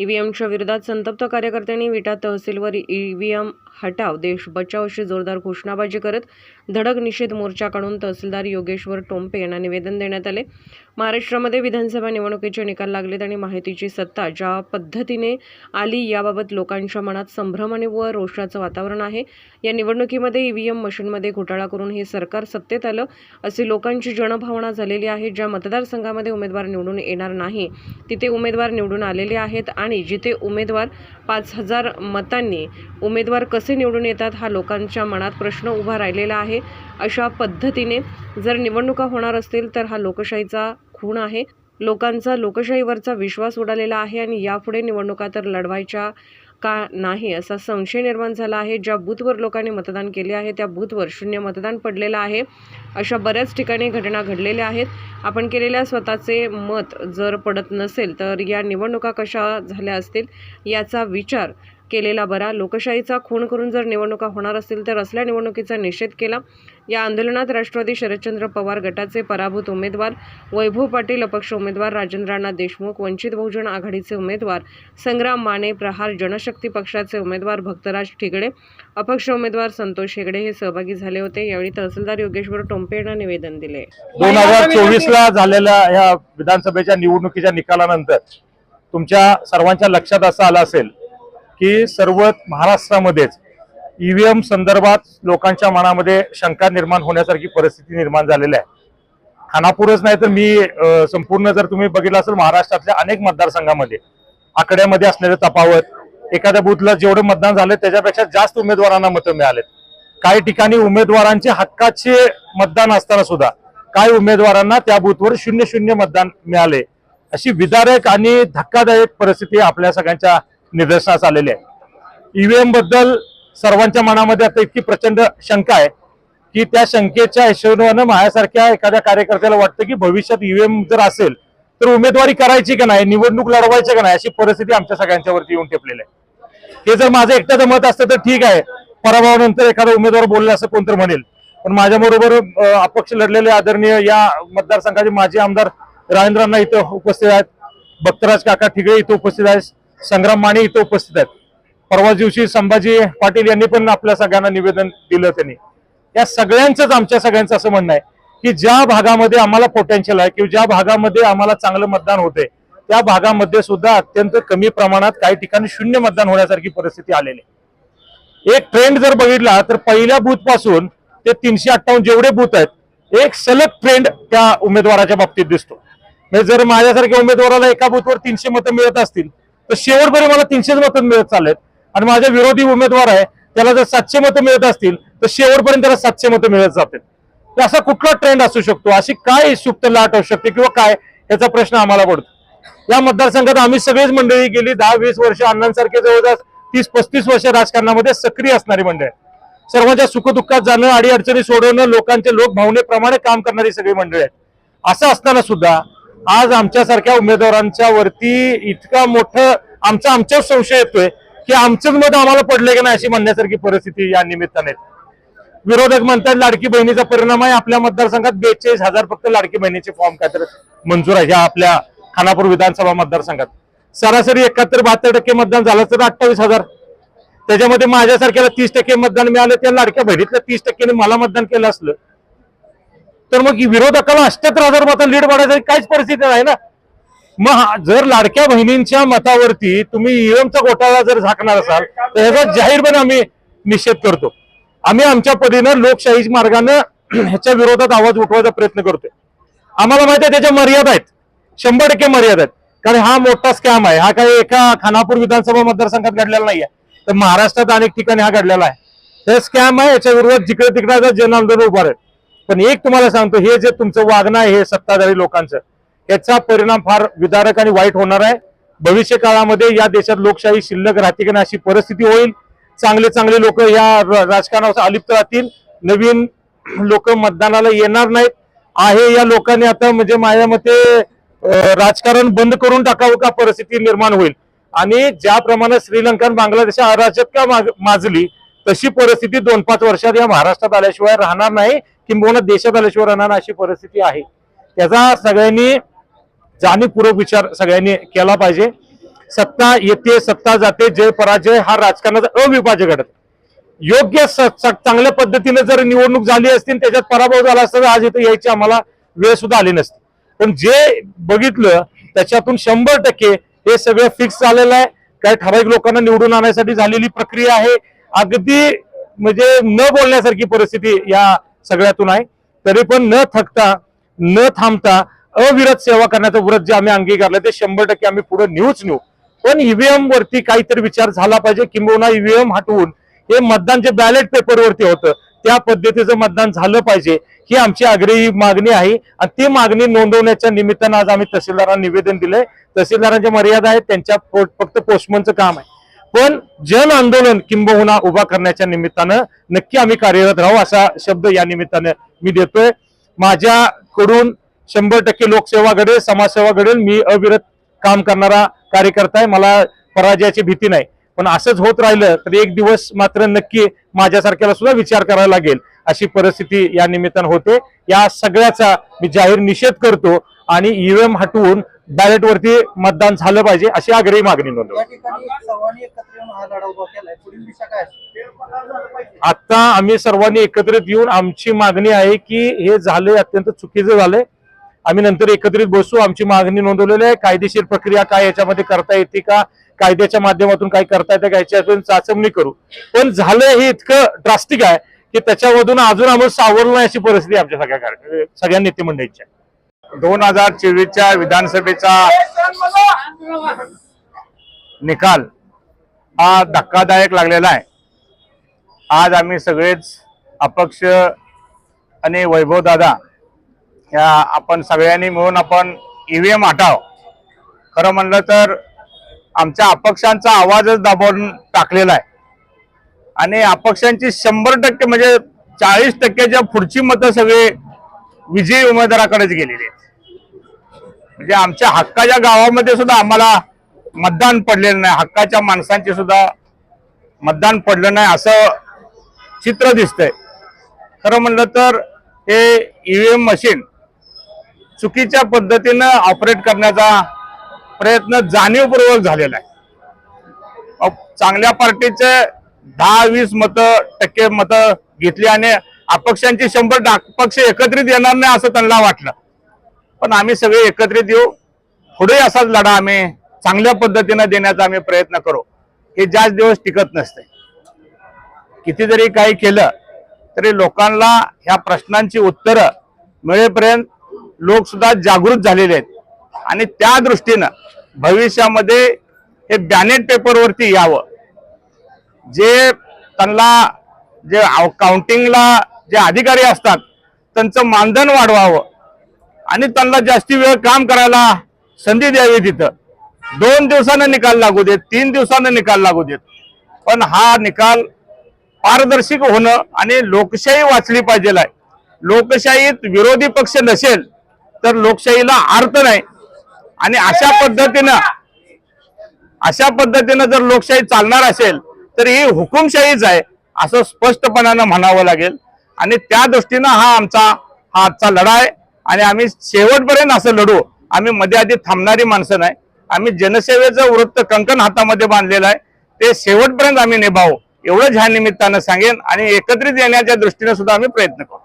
ईव्हीएमच्या विरोधात संतप्त कार्यकर्त्यांनी विटा तहसीलवर ईव्हीएम हटाव देश बचाव अशी जोरदार घोषणाबाजी करत धडक निषेध मोर्चा काढून तहसीलदार योगेश्वर टोंपे यांना निवेदन देण्यात आले. महाराष्ट्रामध्ये विधानसभा निवडणुकीचे निकाल लागलेत आणि माहितीची सत्ता ज्या पद्धतीने आली याबाबत लोकांच्या मनात संभ्रम आणि व रोषाचं वातावरण आहे. या निवडणुकीमध्ये ईव्हीएम मशीनमध्ये घोटाळा करून हे सरकार सत्तेत आलं अशी लोकांची जनभावना झालेली आहे. ज्या मतदारसंघामध्ये उमेदवार निवडून येणार नाही तिथे उमेदवार निवडून आलेले आहेत आणि जिथे उमेदवार पाच हजार मतांनी उमेदवार कसे निवडून येतात हा लोकांच्या मनात प्रश्न उभा राहिलेला आहे. अशा पद्धतीने जर निवडणुका होणार असतील तर हा लोकशाहीचा खूण आहे. लोकांचा लोकशाहीवरचा विश्वास उडालेला आहे आणि यापुढे निवडणुका तर लढवायच्या का नाही असा संशय निर्माण झाला आहे. ज्या बूथवर लोकांनी मतदान केले आहे त्या बूथवर शून्य मतदान पडलेलं आहे. अशा बऱ्याच ठिकाणी घटना घडलेल्या आहेत. आपण केलेल्या स्वतःचे मत जर पडत नसेल तर या निवडणुका कशा झाल्या असतील याचा विचार केलेला बरा. लोकशाहीचा खून करून जर निवडणुका होणार असतील तर असल्या निवडणुकीचा निषेध केला. या आंदोलनात राष्ट्रवादी शरदचंद्र पवार गटाचे पराभूत उमेदवार वैभव पाटील अपक्ष उमेदवार राजेंद्रनाथ देशमुख वंचित बहुजन आघाडीचे उमेदवार संग्राम माने प्रहार जनशक्ती पक्षाचे उमेदवार भक्तराज ठिगडे अपक्ष उमेदवार संतोष हेगडे हे सहभागी झाले होते. यावेळी तहसीलदार योगेश्वर टोंपे यांना निवेदन दिले. दोन हजार चोवीस ला झालेल्या ह्या विधानसभेच्या निवडणुकीच्या निकालानंतर तुमच्या सर्वांच्या लक्षात असं आलं असेल की सर्व महाराष्ट्रामध्येच ईव्हीएम संदर्भात लोकांच्या मनामध्ये शंका निर्माण होण्यासारखी परिस्थिती निर्माण झालेली आहे. खानापूरच नाही तर मी संपूर्ण जर तुम्ही बघितलं असेल महाराष्ट्रातल्या अनेक मतदारसंघामध्ये आकड्यामध्ये असलेले तफावत एखाद्या बूथला जेवढं मतदान झालं त्याच्यापेक्षा जास्त उमेदवारांना मतं मिळालेत. काही ठिकाणी उमेदवारांचे हक्काचे मतदान असताना सुद्धा काही उमेदवारांना त्या बूथवर शून्य शून्य मतदान मिळाले. अशी विदारक आणि धक्कादायक परिस्थिती आपल्या सगळ्यांच्या निदर्शनास आलेले आहे ईव्हीएमबद्दल सर्वांच्या मनामध्ये आता इतकी प्रचंड शंका आहे की त्या शंकेच्या हिशोबानं माझ्यासारख्या एखाद्या कार्यकर्त्याला वाटतं की भविष्यात ईव्हीएम जर असेल तर उमेदवारी करायची का नाही निवडणूक लढवायची का नाही अशी परिस्थिती आमच्या सगळ्यांच्यावरती येऊन ठेपलेली आहे. हे जर माझं एकट्याचं मत असतं तर ठीक आहे. पराभवानंतर एखादा उमेदवार बोलला असं कोणतर म्हणेल. पण माझ्याबरोबर अपक्ष लढलेले आदरणीय या मतदारसंघाचे माजी आमदार राजेंद्रांना इथं उपस्थित आहेत. भक्तराज काका ठिगळे इथं उपस्थित आहेत. संग्राम माने इथं उपस्थित आहेत. परवा दिवशी संभाजी पाटील यांनी पण आपल्या सगळ्यांना निवेदन दिलं त्यांनी. या सगळ्यांचंच आमच्या सगळ्यांचं असं म्हणणं आहे की ज्या भागामध्ये आम्हाला पोटेन्शियल आहे किंवा ज्या भागामध्ये आम्हाला चांगलं मतदान होते त्या भागामध्ये सुद्धा अत्यंत कमी प्रमाणात काही ठिकाणी शून्य मतदान होण्यासारखी परिस्थिती आलेली आहे. एक ट्रेंड जर बघितला तर पहिल्या बूथपासून ते तीनशे अठ्ठावन्न जेवढे बूथ आहेत एक सलग ट्रेंड त्या उमेदवाराच्या बाबतीत दिसतो. म्हणजे जर माझ्यासारख्या उमेदवाराला एका बूथवर तीनशे मतं मिळत असतील तर शेवटपर्यंत मला तीनशेच मतं मिळत चाललेत. आणि माझ्या विरोधी उमेदवार आहे त्याला जर सातशे मतं मिळत असतील तर शेवटपर्यंत त्याला सातशे मतं मिळत जातील. तर असा कुठला ट्रेंड असू शकतो? अशी काय सुप्त लाट असू शकते किंवा काय? याचा प्रश्न आम्हाला पडतो. या मतदारसंघात आम्ही सगळेच मंडळी गेली दहा वीस वर्ष अण्णांसारखे जवळजवळ तीस पस्तीस वर्ष राजकारणामध्ये सक्रिय असणारी मंडळी आहेत. सर्वांच्या सुखदुःखात जाणं अडीअडचणी सोडवणं लोकांच्या लोकभावनेप्रमाणे काम करणारी सगळी मंडळी आहेत. असं असताना सुद्धा आज आमच्यासारख्या उमेदवारांच्या वरती इतका मोठं आमचा आमच्याच संशय येतोय की आमचंच मत आम्हाला पडले की नाही अशी म्हणण्यासारखी परिस्थिती या निमित्ताने. विरोधक म्हणतात लाडकी बहिणीचा परिणाम आहे. आपल्या मतदारसंघात बेचाळीस हजार फक्त लाडकी बहिणीचे फॉर्म काय तर मंजूर आहे. ह्या आपल्या खानापूर विधानसभा मतदारसंघात. सरासरी एकाहत्तर बहात्तर टक्के मतदान झालं तर अठ्ठावीस हजार. त्याच्यामध्ये माझ्यासारख्याला तीस टक्के मतदान मिळालं त्या लाडक्या बहिणीतल्या तीस टक्क्याने मला मतदान केलं असलं तर मग विरोधकाला अष्टत्र हजार मत लीड वाढायची काहीच परिस्थिती नाही ना. मग जर लाडक्या बहिणींच्या मतावरती तुम्ही ईव्हीएमचा घोटाळा जर झाकणार असाल तर ह्याचा जाहीरपणे आम्ही निषेध करतो. आम्ही आमच्या परीनं लोकशाही मार्गानं ह्याच्या विरोधात आवाज उठवायचा प्रयत्न करतोय. आम्हाला माहिती आहे त्याच्या मर्यादा आहेत. शंभर टक्के मर्यादा आहेत. कारण हा मोठा स्कॅम आहे. हा काही एका खानापूर विधानसभा मतदारसंघात घडलेला नाहीये. तर महाराष्ट्रात अनेक ठिकाणी हा घडलेला आहे. तर स्कॅम आहे. याच्या विरोधात जिकडे तिकडे जन आंदोलन आहे. पण एक तुम्हाला सांगतो हे जे तुमचं वागणं आहे हे सत्ताधारी लोकांचं याचा परिणाम फार विदारक आणि वाईट होणार आहे. भविष्य काळामध्ये या देशात लोकशाही शिल्लक राहते की नाही अशी परिस्थिती होईल. चांगले चांगले लोक या राजकारणावर अलिप्त राहतील. नवीन लोक मतदानाला येणार नाहीत. आहे या लोकांनी आता म्हणजे माझ्या मते राजकारण बंद करून टाकावं का परिस्थिती निर्माण होईल? आणि ज्याप्रमाणे श्रीलंका आणि बांगलादेश अराजकता माजली तशी परिस्थिती दोन पाच वर्षात या महाराष्ट्रात आल्याशिवाय राहणार नाही. किंबहुना देशात आल्याशिवाय राहणार अशी परिस्थिती आहे. त्याचा सगळ्यांनी जाणीवपूर्वक विचार सगळ्यांनी केला पाहिजे. सत्ता येते सत्ता जाते जय पराजय हा राजकारणाचा अविभाज्य घडत योग्य स- चांगल्या पद्धतीने जर निवडणूक झाली असती त्याच्यात पराभव झाला असता तर आज इथे यायची आम्हाला वेळ सुद्धा आली नसती. पण जे बघितलं त्याच्यातून शंभर टक्के हे सगळं फिक्स झालेलं आहे. काही ठराविक लोकांना निवडून आणण्यासाठी झालेली प्रक्रिया आहे. अगदी म्हणजे न बोलण्यासारखी परिस्थिती या सगळ्यातून आहे. तरी पण न थकता न थांबता अविरत सेवा करण्याचं व्रत जे आम्ही अंगीकारलं ते शंभर टक्के आम्ही पुढे नेऊच नेऊ. पण ईव्हीएम वरती काहीतरी विचार झाला पाहिजे किंबहुना ईव्हीएम हटवून हे मतदान जे बॅलेट पेपरवरती होतं त्या पद्धतीचं मतदान झालं पाहिजे ही आमची आग्रही मागणी आहे. आणि ती मागणी नोंदवण्याच्या निमित्तानं आज आम्ही तहसीलदारांना निवेदन दिलंय. तहसीलदारांच्या मर्यादा आहेत त्यांच्या पो- फक्त पोस्टमनचं काम आहे. पण जन आंदोलन किंबहुना उभा करण्याच्या निमित्तानं नक्की आम्ही कार्यरत राहू असा शब्द या निमित्तानं मी देतोय. माझ्याकडून शंभर टक्के लोकसेवा घडेल समाजसेवा घडेल. मी अविरत काम करणारा कार्यकर्ता आहे. मला पराजयाची भीती नाही. पण असंच होत राहिलं तर एक दिवस मात्र नक्की माझ्यासारख्याला सुद्धा विचार करायला लागेल अशी परिस्थिती या निमित्तानं होते. या सगळ्याचा मी जाहीर निषेध करतो आणि ईव्हीएम हटवून बॅलेट वरती मतदान झालं पाहिजे अशी आग्रही मागणी नोंदवली. असेल? आता आम्ही सर्वांनी एकत्रित येऊन आमची मागणी आहे की हे झाले अत्यंत चुकीचं झालंय. आम्ही नंतर एकत्रित बसू आमची मागणी नोंदवलेली आहे. कायदेशीर प्रक्रिया काय याच्यामध्ये करता येते का? कायद्याच्या माध्यमातून काय करता येतं का याच्यातून चाचपणी करू. पण झालंय हे इतकं ड्रास्टिक आहे की त्याच्यामधून अजून आम्हाला सावरलं नाही अशी परिस्थिती आमच्या सगळ्या सगळ्या नेते मंडळींची आहे. दोन हजार चोवीसच्या विधानसभेचा निकाल हा धक्कादायक लागलेला आहे. आज आम्ही सगळेच अपक्ष आणि वैभव दादा या आपण सगळ्यांनी मिळून आपण ई व्ही एम हटाव खरं म्हणलं तर आमच्या अपक्षांचा आवाजच दाबून टाकलेला आहे. आणि अपक्षांची शंभर टक्के म्हणजे चाळीस टक्क्याच्या पुढची मतं सगळे विजयी उमेदवाराकडेच गेलेली म्हणजे आमच्या हक्काच्या गावामध्ये सुद्धा आम्हाला मतदान पडलेलं नाही. हक्काच्या माणसांचे सुद्धा मतदान पडलं नाही असं चित्र दिसतंय. खरं म्हणलं तर हे ईव्हीएम मशीन चुकीच्या पद्धतीनं ऑपरेट करण्याचा प्रयत्न जाणीवपूर्वक झालेला आहे. चांगल्या पार्टीचे दहा वीस मत टक्के मत घेतली आणि अपक्षांची शंभर पक्ष एकत्रित येणार नाही असं त्यांना वाटलं. पण आम्ही सगळे एकत्रित येऊ. पुढे असाच लढा आम्ही चांगल्या पद्धतीनं देण्याचा आम्ही प्रयत्न करू. हे जास्त दिवस टिकत नसते. किती जरी काही केलं तरी लोकांना ह्या प्रश्नांची उत्तरं मिळेपर्यंत लोक सुद्धा जागृत झालेले आहेत. आणि त्या दृष्टीनं भविष्यामध्ये हे बॅनेट पेपरवरती यावं. जे त्यांना जे काउंटिंगला जे अधिकारी असतात त्यांचं मानधन वाढवावं आणि त्यांना जास्ती वेळ काम करायला संधी द्यावी तिथं. दोन दिवसानं निकाल लागू देत तीन दिवसानं निकाल लागू देत. पण हा निकाल पारदर्शक होणं आणि लोकशाही वाचली पाहिजे आहे. लोकशाहीत विरोधी पक्ष नसेल तर लोकशाहीला अर्थ नाही. आणि अशा पद्धतीनं अशा पद्धतीनं जर लोकशाही चालणार असेल तर ही हुकुमशाहीच आहे असं स्पष्टपणानं म्हणावं लागेल. आणि त्या दृष्टीनं हा आमचा हा आजचा लढा आहे. आणि आम्ही शेवटपर्यंत असं लढू. आम्ही मध्ये आधी थांबणारी माणसं नाही. आम्ही जनसेवेचं वृत्त कंकण हातामध्ये बांधलेलं आहे. ते शेवटपर्यंत आम्ही निभावू. एवढंच ह्या निमित्तानं सांगेन आणि एकत्रित येण्याच्या दृष्टीने सुद्धा आम्ही प्रयत्न करू.